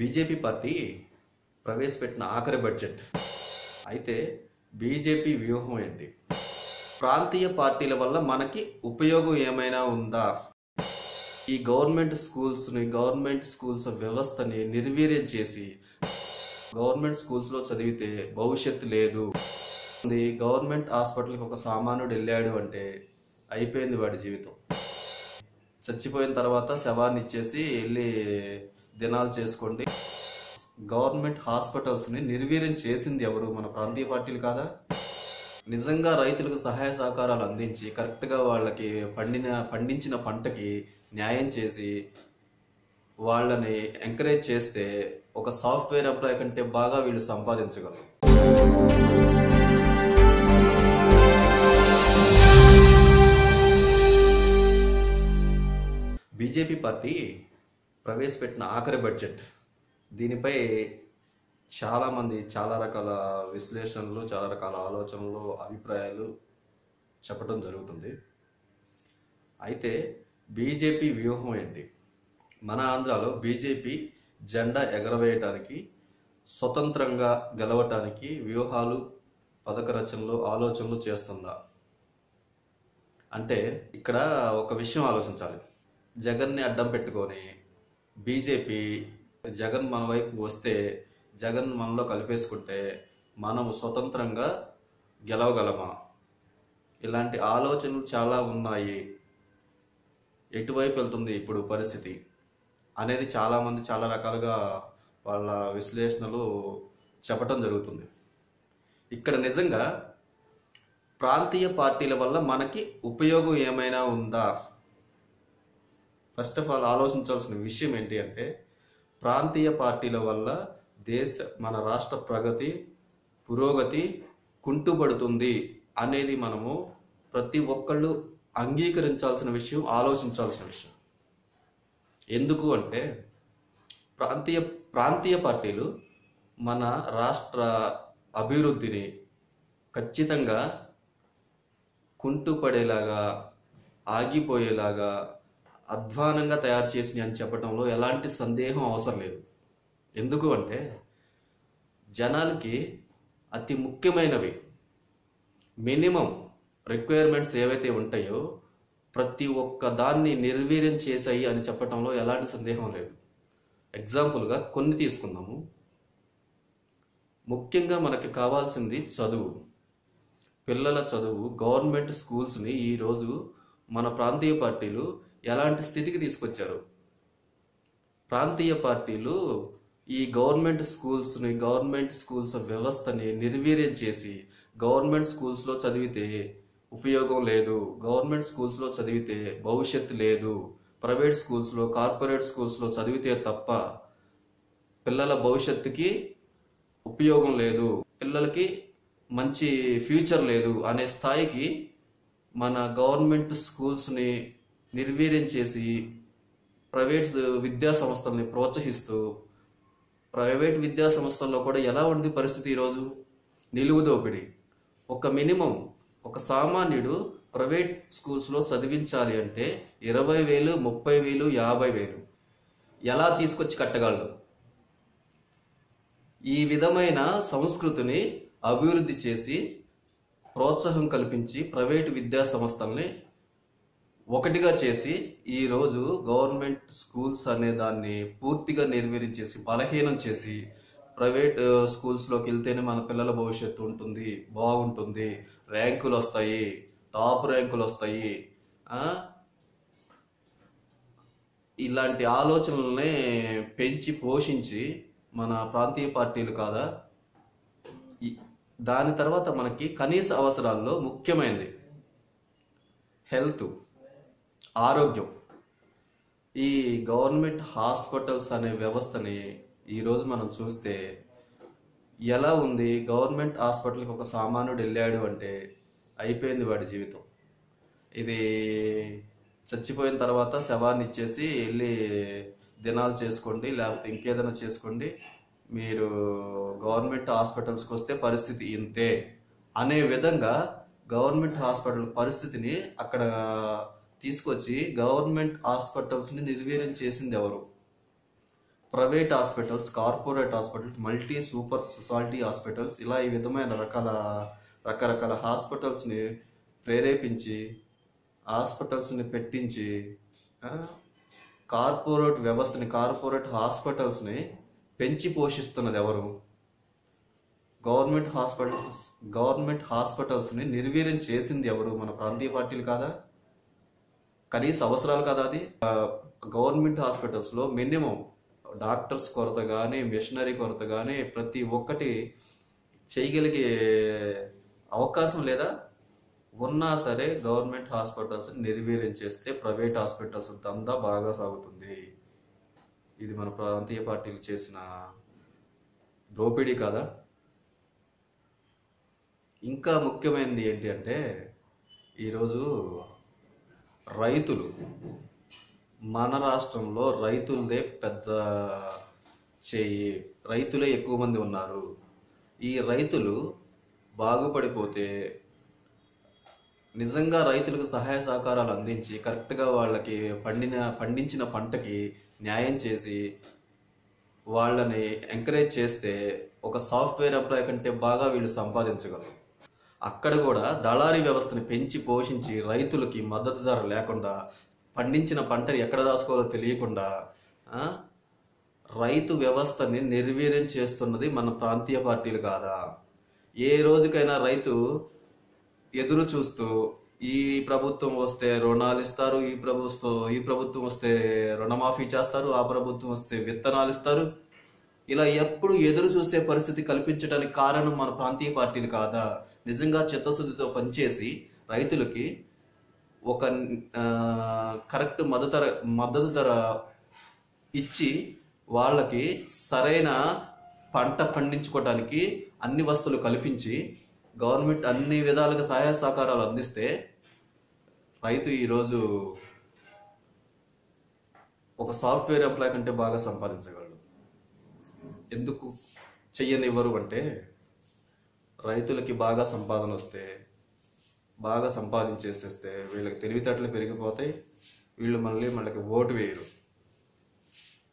BJP party ప్రవేశపెట్టిన ఆఖరి budget. అయితే బీజేపీ వ్యూహం ఏంటి? ప్రాంతీయ పార్టీల వల్ల మనకి ఉపయోగం ఏమైనా ఉందా? ఈ గవర్నమెంట్ స్కూల్స్ని గవర్నమెంట్ స్కూల్స్ వ్యవస్థని నిర్వీర్యం చేసి గవర్నమెంట్ స్కూల్స్లో చదివితే భవిష్యత్తు లేదు. ఇది గవర్నమెంట్ హాస్పిటల్కి ఒక సామానుడు వెళ్ళాడు అంటే అయిపోయింది వాడి జీవితం. చచ్చిపోయిన తర్వాత శవాన్ని ఇచ్చేసి వెళ్ళి దినాలు చేసుకోండి. గవర్నమెంట్ హాస్పిటల్స్ని నిర్వీర్యం చేసింది ఎవరు? మన ప్రాంతీయ పార్టీలు కాదా? నిజంగా రైతులకు సహాయ సహకారాలు అందించి కరెక్ట్గా వాళ్ళకి పండిన పండించిన పంటకి న్యాయం చేసి వాళ్ళని ఎంకరేజ్ చేస్తే ఒక సాఫ్ట్వేర్ ఎంప్లాయ్ కంటే బాగా వీళ్ళు సంపాదించగలరు. బీజేపీ పార్టీ ప్రవేశపెట్టిన ఆఖరి బడ్జెట్. దీనిపై చాలామంది చాలా రకాల విశ్లేషణలు చాలా రకాల ఆలోచనలు అభిప్రాయాలు చెప్పడం జరుగుతుంది. అయితే బీజేపీ వ్యూహం ఏంటి? మన ఆంధ్రాలో బీజేపీ జెండా ఎగరవేయటానికి స్వతంత్రంగా గెలవటానికి వ్యూహాలు పథక రచనలు ఆలోచనలు చేస్తుందా? అంటే ఇక్కడ ఒక విషయం ఆలోచించాలి. జగన్ని అడ్డం పెట్టుకొని బీజేపీ జగన్ మన వైపు వస్తే జగన్ మనలో కలిపేసుకుంటే మనం స్వతంత్రంగా గెలవగలమా? ఇలాంటి ఆలోచనలు చాలా ఉన్నాయి. ఎటువైపు వెళ్తుంది ఇప్పుడు పరిస్థితి? అనేది చాలామంది చాలా రకాలుగా వాళ్ళ విశ్లేషణలు చెప్పటం జరుగుతుంది. ఇక్కడ నిజంగా ప్రాంతీయ పార్టీల వల్ల మనకి ఉపయోగం ఏమైనా ఉందా? ఫస్ట్ ఆఫ్ ఆల్ ఆలోచించాల్సిన విషయం ఏంటి అంటే ప్రాంతీయ పార్టీల వల్ల దేశ మన రాష్ట్ర ప్రగతి పురోగతి కుంటుపడుతుంది అనేది మనము ప్రతి ఒక్కళ్ళు అంగీకరించాల్సిన విషయం ఆలోచించాల్సిన విషయం. ఎందుకు అంటే ప్రాంతీయ ప్రాంతీయ పార్టీలు మన రాష్ట్ర అభివృద్ధిని ఖచ్చితంగా కుంటుపడేలాగా ఆగిపోయేలాగా అధ్వానంగా తయారు చేసినాయి అని చెప్పడంలో ఎలాంటి సందేహం అవసరం లేదు. ఎందుకు అంటే జనాలకి అతి ముఖ్యమైనవి మినిమం రిక్వైర్మెంట్స్ ఏవైతే ఉంటాయో ప్రతి ఒక్క దాన్ని నిర్వీర్యం చేశాయి అని చెప్పడంలో ఎలాంటి సందేహం లేదు. ఎగ్జాంపుల్గా కొన్ని తీసుకుందాము. ముఖ్యంగా మనకి కావాల్సింది చదువు. పిల్లల చదువు గవర్నమెంట్ స్కూల్స్ని ఈరోజు మన ప్రాంతీయ పార్టీలు ఎలాంటి స్థితికి తీసుకొచ్చారు? ప్రాంతీయ పార్టీలు ఈ గవర్నమెంట్ స్కూల్స్ని గవర్నమెంట్ స్కూల్స్ వ్యవస్థని నిర్వీర్యం చేసి గవర్నమెంట్ స్కూల్స్లో చదివితే ఉపయోగం లేదు గవర్నమెంట్ స్కూల్స్లో చదివితే భవిష్యత్తు లేదు ప్రైవేట్ స్కూల్స్లో కార్పొరేట్ స్కూల్స్లో చదివితే తప్ప పిల్లల భవిష్యత్తుకి ఉపయోగం లేదు పిల్లలకి మంచి ఫ్యూచర్ లేదు అనే స్థాయికి మన గవర్నమెంట్ స్కూల్స్ని నిర్వీర్యం చేసి ప్రైవేట్ విద్యా సంస్థల్ని ప్రోత్సహిస్తూ ప్రైవేట్ విద్యా సంస్థల్లో కూడా ఎలా ఉంది పరిస్థితి ఈరోజు? నిలువు దోపిడీ. ఒక మినిమం ఒక సామాన్యుడు ప్రైవేట్ స్కూల్స్లో చదివించాలి అంటే ఇరవై వేలు ముప్పై వేలు యాభై వేలు. ఎలా తీసుకొచ్చి కట్టగలడు? ఈ విధమైన సంస్కృతిని అభివృద్ధి చేసి ప్రోత్సాహం కల్పించి ప్రైవేటు విద్యా సంస్థల్ని ఒకటిగా చేసి ఈరోజు గవర్నమెంట్ స్కూల్స్ అనే దాన్ని పూర్తిగా నిర్వీర్యం బలహీనం చేసి ప్రైవేట్ స్కూల్స్లోకి వెళ్తేనే మన పిల్లల భవిష్యత్తు ఉంటుంది బాగుంటుంది. ర్యాంకులు వస్తాయి టాప్ ర్యాంకులు వస్తాయి. ఇలాంటి ఆలోచనల్ని పెంచి పోషించి మన ప్రాంతీయ పార్టీలు కాదా? దాని తర్వాత మనకి కనీస అవసరాల్లో ముఖ్యమైనది హెల్త్. ఆరోగ్యం. ఈ గవర్నమెంట్ హాస్పిటల్స్ అనే వ్యవస్థని ఈరోజు మనం చూస్తే ఎలా ఉంది? గవర్నమెంట్ హాస్పిటల్కి ఒక సామాన్యుడు వెళ్ళాడు అంటే అయిపోయింది వాడి జీవితం. ఇది చచ్చిపోయిన తర్వాత శవాన్ని ఇచ్చేసి వెళ్ళి దినాలు చేసుకోండి లేకపోతే ఇంకేదైనా చేసుకోండి. మీరు గవర్నమెంట్ హాస్పిటల్స్కి వస్తే పరిస్థితి ఇంతే. అనే విధంగా గవర్నమెంట్ హాస్పిటల్ పరిస్థితిని అక్కడ తీసుకొచ్చి గవర్నమెంట్ హాస్పిటల్స్ని నిర్వీర్యం చేసింది ఎవరు? Private hospitals corporate hospitals multi super speciality hospitals ఇలా ఈ విధమైన రకాల రకరకాల హాస్పిటల్స్ని ప్రేరేపించి హాస్పిటల్స్ని పెట్టించి కార్పొరేట్ వ్యవస్థని కార్పొరేట్ హాస్పిటల్స్ని పెంచి పోషిస్తున్నది ఎవరు? గవర్నమెంట్ హాస్పిటల్స్ గవర్నమెంట్ హాస్పిటల్స్ని నిర్వీర్యం చేసింది ఎవరు? మన ప్రాంతీయ పార్టీలు కాదా? కనీస అవసరాలు కదా అది. గవర్నమెంట్ హాస్పిటల్స్లో మినిమం డాక్టర్స్ కొరత కానీ మిషనరీ కొరత కానీ ప్రతి ఒక్కటి చేయగలిగే అవకాశం లేదా? ఉన్నా సరే గవర్నమెంట్ హాస్పిటల్స్ నిర్వీర్యం చేస్తే ప్రైవేట్ హాస్పిటల్స్ దందా బాగా సాగుతుంది. ఇది మన ప్రాంతీయ పార్టీలు చేసిన దోపిడీ కదా? ఇంకా ముఖ్యమైనది ఏంటి అంటే ఈరోజు రైతులు. మన రాష్ట్రంలో రైతులదే పెద్ద చేయి రైతులే ఎక్కువ మంది ఉన్నారు. ఈ రైతులు బాగుపడిపోతే నిజంగా రైతులకు సహాయ సహకారాలు అందించి కరెక్ట్గా వాళ్ళకి పండిన పండించిన పంటకి న్యాయం చేసి వాళ్ళని ఎంకరేజ్ చేస్తే ఒక సాఫ్ట్వేర్ ఎంప్లాయ్ కంటే బాగా వీళ్ళు సంపాదించగలరు. అక్కడ కూడా దళారీ వ్యవస్థని పెంచి పోషించి రైతులకి మద్దతు ధర లేకుండా పండించిన పంటని ఎక్కడ దాచుకోవాలో తెలియకుండా రైతు వ్యవస్థని నిర్వీర్యం చేస్తున్నది మన ప్రాంతీయ పార్టీలు కాదా? ఏ రోజుకైనా రైతు ఎదురు చూస్తూ ఈ ప్రభుత్వం వస్తే రుణాలు ఇస్తారు ఈ ప్రభుత్వం ఈ ప్రభుత్వం వస్తే రుణమాఫీ చేస్తారు ఆ ప్రభుత్వం వస్తే విత్తనాలు ఇస్తారు. ఇలా ఎప్పుడు ఎదురు చూసే పరిస్థితి కల్పించడానికి కారణం మన ప్రాంతీయ పార్టీలు కాదా? నిజంగా చిత్తశుద్ధితో పనిచేసి రైతులకి ఒక కరెక్ట్ మద్దతు ధర మద్దతు ధర ఇచ్చి వాళ్ళకి సరైన పంట పండించుకోవడానికి అన్ని వస్తువులు కల్పించి గవర్నమెంట్ అన్ని విధాలుగా సహాయ సహకారాలు అందిస్తే రైతు ఈరోజు ఒక సాఫ్ట్వేర్ ఎంప్లాయ్ కంటే బాగా సంపాదించగలడు. ఎందుకు చెయ్యనివ్వరు అంటే రైతులకి బాగా సంపాదన వస్తే బాగా సంపాదించేసేస్తే వీళ్ళకి తెలివితేటలు పెరిగిపోతాయి వీళ్ళు మళ్ళీ మనకి ఓటు వేయరు.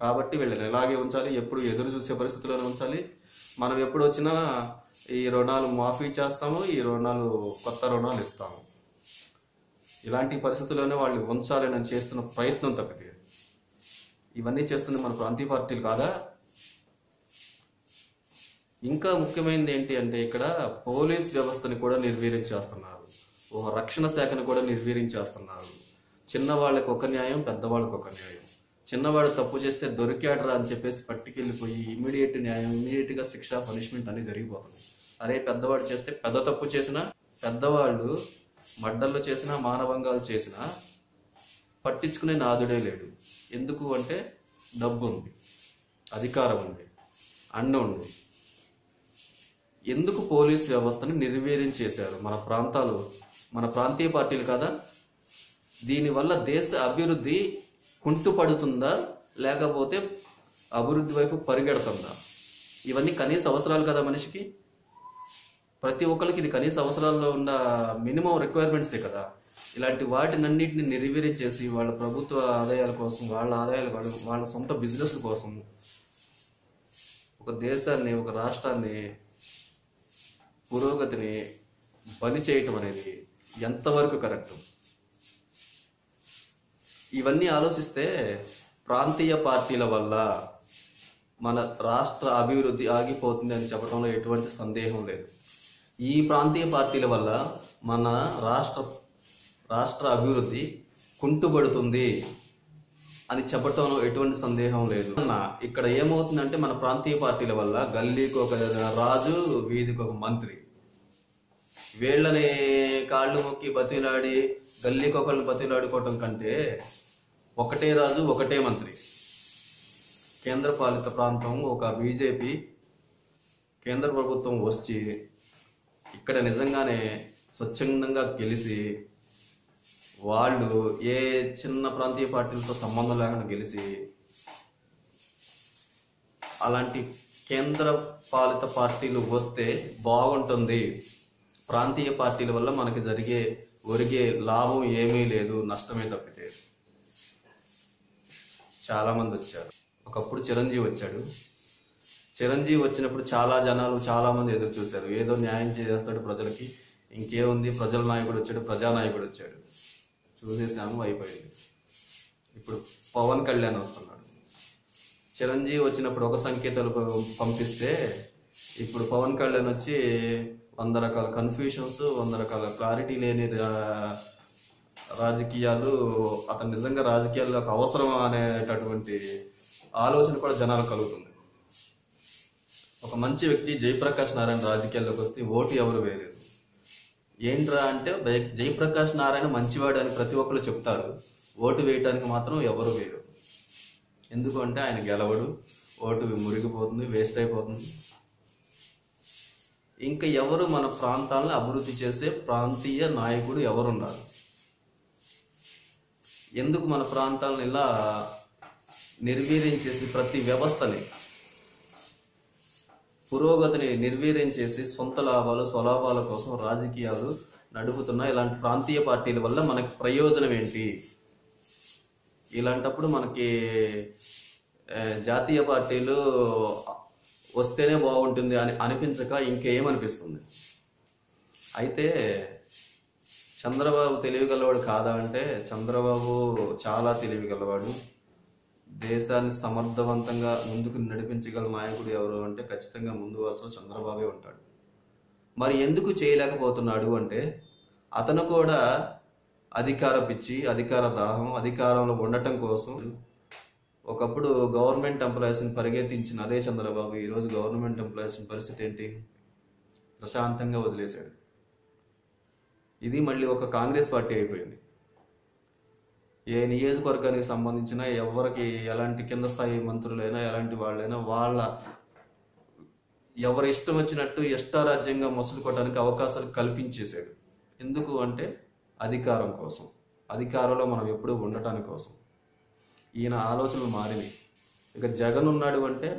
కాబట్టి వీళ్ళని ఎలాగే ఉంచాలి ఎప్పుడు ఎదురు చూసే పరిస్థితుల్లో ఉంచాలి. మనం ఎప్పుడు వచ్చినా ఈ రుణాలు మాఫీ చేస్తాము ఈ రుణాలు కొత్త రుణాలు ఇస్తాము. ఇలాంటి పరిస్థితుల్లోనే వాళ్ళు ఉంచాలని చేస్తున్న ప్రయత్నం తప్పితే ఇవన్నీ చేస్తున్న మన ప్రాంతీయ పార్టీలు కాదా? ఇంకా ముఖ్యమైనది ఏంటి అంటే ఇక్కడ పోలీస్ వ్యవస్థని కూడా నిర్వీర్యం చేస్తున్నారు. ఓ రక్షణ శాఖను కూడా నిర్వీర్యం చేస్తున్నారు. చిన్నవాళ్ళకి ఒక న్యాయం పెద్దవాళ్ళకి ఒక న్యాయం. చిన్నవాడు తప్పు చేస్తే దొరికాడరా అని చెప్పేసి పట్టుకెళ్ళిపోయి ఇమీడియట్ న్యాయం ఇమీడియట్గా శిక్ష పనిష్మెంట్ అనేది జరిగిపోతుంది. అరే పెద్దవాడు చేస్తే పెద్ద తప్పు చేసినా పెద్దవాళ్ళు మడ్డల్లో చేసినా మానవంగాలు చేసినా పట్టించుకునే నాదుడే లేడు. ఎందుకు అంటే డబ్బు ఉంది అధికారం ఉంది అండ ఉంది. ఎందుకు పోలీస్ వ్యవస్థని నిర్వీర్యం చేశారు? మన ప్రాంతాలు మన ప్రాంతీయ పార్టీలు కదా? దీనివల్ల దేశ అభివృద్ధి కుంటుపడుతుందా? లేకపోతే అభివృద్ధి వైపు పరిగెడుతుందా? ఇవన్నీ కనీస అవసరాలు కదా మనిషికి? ప్రతి ఒక్కరికి ఇది కనీస అవసరాల్లో ఉన్న మినిమం రిక్వైర్మెంట్సే కదా. ఇలాంటి వాటినన్నింటిని నిర్వీర్యం చేసి వాళ్ళ ప్రభుత్వ ఆదాయాల కోసం వాళ్ళ ఆదాయాల వాళ్ళ వాళ్ళ సొంత బిజినెస్ కోసం ఒక దేశాన్ని ఒక రాష్ట్రాన్ని పురోగతిని పని చేయటం అనేది ఎంతవరకు కరెక్ట్? ఇవన్నీ ఆలోచిస్తే ప్రాంతీయ పార్టీల వల్ల మన రాష్ట్ర అభివృద్ధి ఆగిపోతుంది అని చెప్పడంలో ఎటువంటి సందేహం లేదు. ఈ ప్రాంతీయ పార్టీల వల్ల మన రాష్ట్ర రాష్ట్ర అభివృద్ధి కుంటుపడుతుంది. అని చెప్పటంలో ఎటువంటి సందేహం లేదు. ఇక్కడ ఏమవుతుందంటే మన ప్రాంతీయ పార్టీల వల్ల గల్లీకి ఒక రాజు వీధికి ఒక మంత్రి. వీళ్ళని కాళ్ళు మొక్కి బతిలాడి గల్లీకి ఒకళ్ళని బతిలాడుకోవటం కంటే ఒకటే రాజు ఒకటే మంత్రి. కేంద్ర పాలిత ప్రాంతం ఒక బీజేపీ కేంద్ర ప్రభుత్వం వచ్చి ఇక్కడ నిజంగానే స్వచ్ఛందంగా గెలిచి వాళ్ళు ఏ చిన్న ప్రాంతీయ పార్టీలతో సంబంధం లేకుండా గెలిచి అలాంటి కేంద్ర పాలిత పార్టీలు వస్తే బాగుంటుంది. ప్రాంతీయ పార్టీల వల్ల మనకి జరిగే ఒరిగే లాభం ఏమీ లేదు నష్టమే తప్పితే. చాలామంది వచ్చారు. ఒకప్పుడు చిరంజీవి వచ్చాడు. చిరంజీవి వచ్చినప్పుడు చాలా జనాలు చాలామంది ఎదురు చూశారు. ఏదో న్యాయం చేస్తాడు ప్రజలకి. ఇంకేముంది? ప్రజల నాయకుడు వచ్చాడు ప్రజానాయకుడు వచ్చాడు. చూసేసాము అయిపోయింది. ఇప్పుడు పవన్ కళ్యాణ్ వస్తున్నాడు. చిరంజీవి వచ్చినప్పుడు ఒక సంకేతాలు పంపిస్తే ఇప్పుడు పవన్ కళ్యాణ్ వచ్చి వంద రకాల కన్ఫ్యూషన్స్ వంద రకాల క్లారిటీ లేని రా- రాజకీయాలు అతను నిజంగా రాజకీయాల్లోకి అవసరం అనేటటువంటి ఆలోచన కూడా జనాలు కలుగుతుంది. ఒక మంచి వ్యక్తి జయప్రకాష్ నారాయణ రాజకీయాల్లోకి వస్తే ఓటు ఎవరు వేయలేదు. ఏంట్రా అంటే జయప్రకాష్ నారాయణ మంచివాడు అని ప్రతి ఒక్కరు చెప్తారు. ఓటు వేయటానికి మాత్రం ఎవరు వేయరు. ఎందుకు అంటే ఆయన గెలవడు ఓటు మురిగిపోతుంది వేస్ట్ అయిపోతుంది. ఇంకా ఎవరు మన ప్రాంతాలను అభివృద్ధి చేసే ప్రాంతీయ నాయకుడు ఎవరున్నారు? ఎందుకు మన ప్రాంతాలను ఇలా నిర్వీర్యం చేసి ప్రతి వ్యవస్థని పురోగతిని నిర్వీర్యం చేసి సొంత లాభాలు స్వలాభాల కోసం రాజకీయాలు నడుపుతున్న ఇలాంటి ప్రాంతీయ పార్టీల వల్ల మనకి ప్రయోజనం ఏంటి? ఇలాంటప్పుడు మనకి జాతీయ పార్టీలు వస్తేనే బాగుంటుంది అని అనిపించక ఇంకేమనిపిస్తుంది? అయితే చంద్రబాబు తెలివిగలవాడు కాదా అంటే చంద్రబాబు చాలా తెలివిగలవాడు దేశాన్ని సమర్థవంతంగా ముందుకు నడిపించగల నాయకుడు ఎవరు అంటే ఖచ్చితంగా ముందు వరుసలో చంద్రబాబే ఉంటాడు. మరి ఎందుకు చేయలేకపోతున్నాడు అంటే అతను కూడా అధికార పిచ్చి అధికార దాహం అధికారంలో ఉండటం కోసం ఒకప్పుడు గవర్నమెంట్ ఎంప్లాయీస్ని పరిగెత్తించిన అదే చంద్రబాబు ఈరోజు గవర్నమెంట్ ఎంప్లాయీస్ పరిస్థితి ఏంటి? ప్రశాంతంగా వదిలేశాడు. ఇది మళ్ళీ ఒక కాంగ్రెస్ పార్టీ అయిపోయింది. ఏ నియోజకవర్గానికి సంబంధించిన ఎవరికి ఎలాంటి కింద స్థాయి మంత్రులైనా ఎలాంటి వాళ్ళైనా వాళ్ళ ఎవరి ఇష్టం వచ్చినట్టు ఇష్టారాజ్యంగా మసులుకోవడానికి అవకాశాలు కల్పించేశాడు. ఎందుకు అంటే అధికారం కోసం. అధికారంలో మనం ఎప్పుడూ ఉండటానికి కోసం. ఈయన ఆలోచనలు మారినాయి. ఇక జగన్ ఉన్నాడు అంటే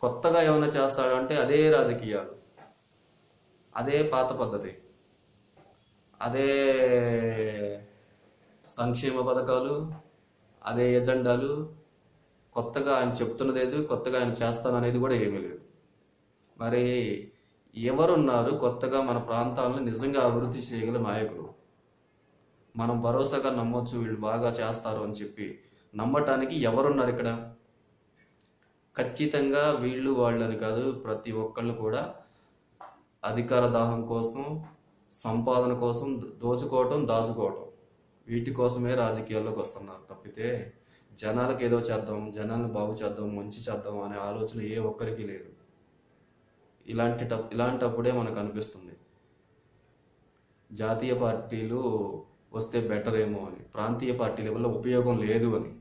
కొత్తగా ఏమైనా చేస్తాడు అంటే అదే రాజకీయాలు. అదే పాత పద్ధతి. అదే సంక్షేమ పథకాలు అదే ఎజెండాలు కొత్తగా ఆయన చెప్తున్నది కొత్తగా ఆయన చేస్తాననేది కూడా ఏమీ లేదు. మరి ఎవరున్నారు కొత్తగా మన ప్రాంతాలను నిజంగా అభివృద్ధి చేయగల నాయకులు? మనం భరోసాగా నమ్మొచ్చు వీళ్ళు బాగా చేస్తారు అని చెప్పి నమ్మటానికి ఎవరున్నారు ఇక్కడ? ఖచ్చితంగా వీళ్ళు వాళ్ళని కాదు ప్రతి ఒక్కళ్ళు కూడా అధికార దాహం కోసం సంపాదన కోసం దోచుకోవటం దాచుకోవటం. వీటి కోసమే రాజకీయాల్లోకి వస్తున్నారు. తప్పితే జనాలకు ఏదో చేద్దాం జనాలను బాగు చేద్దాం మంచి చేద్దాం అనే ఆలోచన ఏ ఒక్కరికి లేదు. ఇలాంటి ఇలాంటప్పుడే మనకు అనిపిస్తుంది. జాతీయ పార్టీలు వస్తే బెటర్ ఏమో అని ప్రాంతీయ పార్టీల వల్ల ఉపయోగం లేదు అని.